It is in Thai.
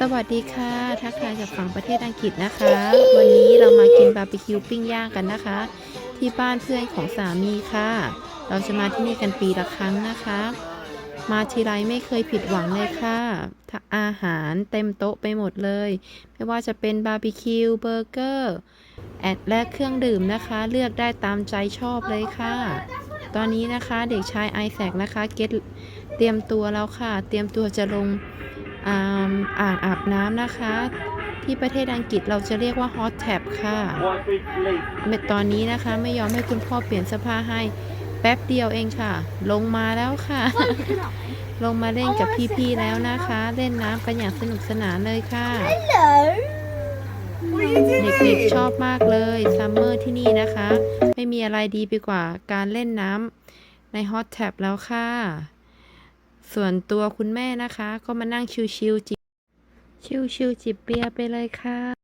สวัสดีค่ะ ทักทายจากฝั่งประเทศอังกฤษนะคะ วันนี้เรามากินบาร์บีคิวปิ้งย่างกันนะคะ ที่บ้านเพื่อนของสามีค่ะ เราจะมาที่นี่กันปีละครั้งนะคะ มาทีไรไม่เคยผิดหวังเลยค่ะอาหารเต็มโต๊ะไปหมดเลย ไม่ว่าจะเป็นบาร์บีคิวเบอร์เกอร์แอดและเครื่องดื่มนะคะ เลือกได้ตามใจชอบเลยค่ะ ตอนนี้นะคะเด็กชายไอแซคนะคะเก็ตเตรียมตัวแล้วค่ะ เตรียมตัวจะลง อ่าอ่างอาบน้ำนะคะ ที่ประเทศอังกฤษเราจะเรียกว่า hot tap ค่ะเมื่อตอนนี้นะคะไม่ยอมให้คุณพ่อเปลี่ยนเสื้อผ้าให้แป๊บเดียวเองค่ะ ลงมาแล้วค่ะ ลงมาเล่นกับพี่ๆแล้วนะคะ เล่นน้ำกันอย่างสนุกสนานเลยค่ะ เด็กๆชอบมากเลยซัมเมอร์ที่นี่นะคะ ไม่มีอะไรดีไปกว่าการเล่นน้ำในฮอตแท็บแล้วค่ะ ส่วนตัวคุณแม่นะคะ ก็มานั่งชิวๆจิบชิวๆจิบเบียร์ไปเลยค่ะ